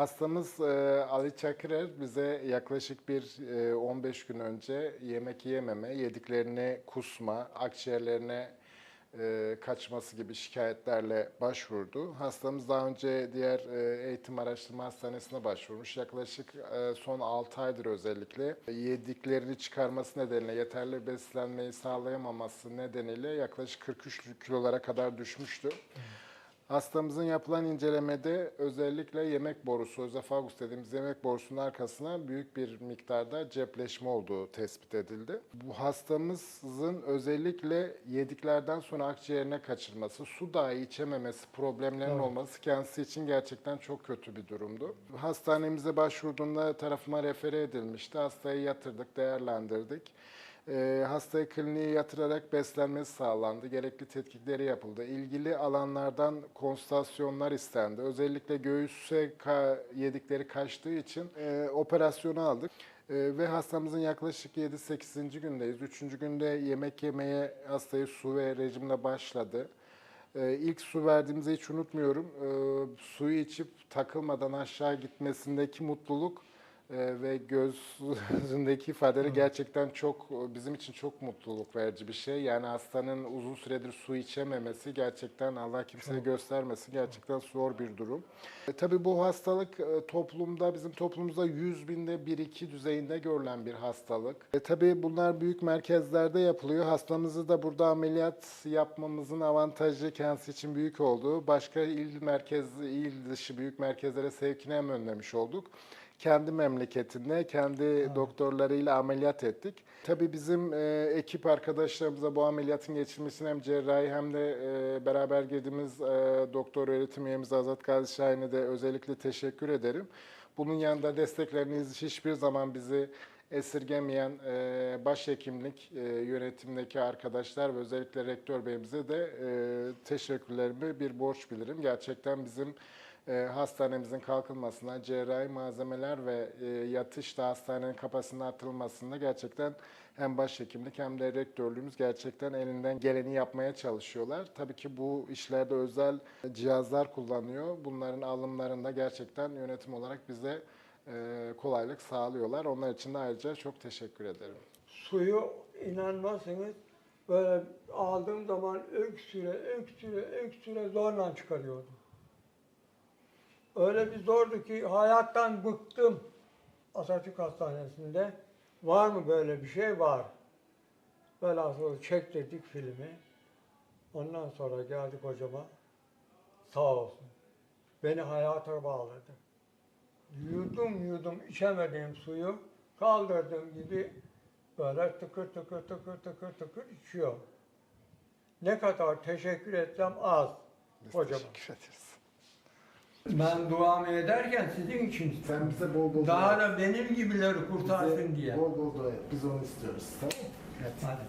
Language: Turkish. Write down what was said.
Hastamız e, Ali Çakırer bize yaklaşık bir e, 15 gün önce yemek yememe, yediklerini kusma, akciğerlerine e, kaçması gibi şikayetlerle başvurdu. Hastamız daha önce diğer e, eğitim araştırma hastanesine başvurmuş. Yaklaşık e, son 6 aydır özellikle yediklerini çıkarması nedeniyle yeterli beslenmeyi sağlayamaması nedeniyle yaklaşık 43 kilolara kadar düşmüştü. Hastamızın yapılan incelemede özellikle yemek borusu, özefagus dediğimiz yemek borusunun arkasına büyük bir miktarda cepleşme olduğu tespit edildi. Bu hastamızın özellikle yediklerden sonra akciğerine kaçırması, su dahi içememesi, problemlerin olması kendisi için gerçekten çok kötü bir durumdu. Hastanemize başvurduğunda tarafıma refere edilmişti. Hastayı yatırdık, değerlendirdik. E, hastayı kliniğe yatırarak beslenmesi sağlandı. Gerekli tetkikleri yapıldı. İlgili alanlardan konsültasyonlar istendi. Özellikle göğüse ka- yedikleri kaçtığı için e, operasyonu aldık. E, ve hastamızın yaklaşık 7-8. gündeyiz. 3. günde yemek yemeye hastayı su ve rejimle başladı. Ee, ilk su verdiğimizi hiç unutmuyorum. Ee, suyu içip takılmadan aşağı gitmesindeki mutluluk e, ve gözündeki ifadeleri gerçekten çok bizim için çok mutluluk verici bir şey. Yani hastanın uzun süredir su içememesi gerçekten Allah kimseye göstermesin gerçekten zor bir durum. E, tabii bu hastalık e, toplumda bizim toplumumuzda 100 binde 1-2 düzeyinde görülen bir hastalık. E, tabii bunlar büyük merkezlerde yapılıyor. Hastamızı da burada ameliyat yapmamızın avantajı kendisi için büyük oldu. Başka il merkez, il dışı büyük merkezlere sevkini hem önlemiş olduk kendi memleketinde, kendi doktorlarıyla ameliyat ettik. Tabii bizim e, ekip arkadaşlarımıza bu ameliyatın geçirmesini hem cerrahi hem de e, beraber girdiğimiz e, doktor öğretim üyemiz Azat Gazi Şahin'e de özellikle teşekkür ederim. Bunun yanında destekleriniz hiçbir zaman bizi esirgemeyen e, başhekimlik e, yönetimdeki arkadaşlar ve özellikle rektör beyimize de e, teşekkürlerimi bir borç bilirim. Gerçekten bizim hastanemizin kalkınmasına, cerrahi malzemeler ve e, yatışta hastanenin kapasının artırılmasında gerçekten hem başhekimlik hem de rektörlüğümüz gerçekten elinden geleni yapmaya çalışıyorlar. Tabii ki bu işlerde özel cihazlar kullanıyor. Bunların alımlarında gerçekten yönetim olarak bize e, kolaylık sağlıyorlar. Onlar için de ayrıca çok teşekkür ederim. Suyu inanmazsınız böyle aldığım zaman öksüre, öksüre, öksüre zorla çıkarıyordum. Öyle bir zordu ki hayattan bıktım. Atatürk Hastanesi'nde var mı böyle bir şey? Var. Velhasıl çektirdik filmi. Ondan sonra geldik hocama. Sağ olsun. Beni hayata bağladı. Yudum yudum içemediğim suyu kaldırdığım gibi böyle tıkır tıkır tıkır tıkır tıkır içiyor. Ne kadar teşekkür etsem az Biz hocama. teşekkür ederiz. Ben duamı ederken sizin için Sen bize bol bol daha da benim gibileri kurtarsın diye. bol bol dua et. Biz onu istiyoruz. Tamam mı? Hadi.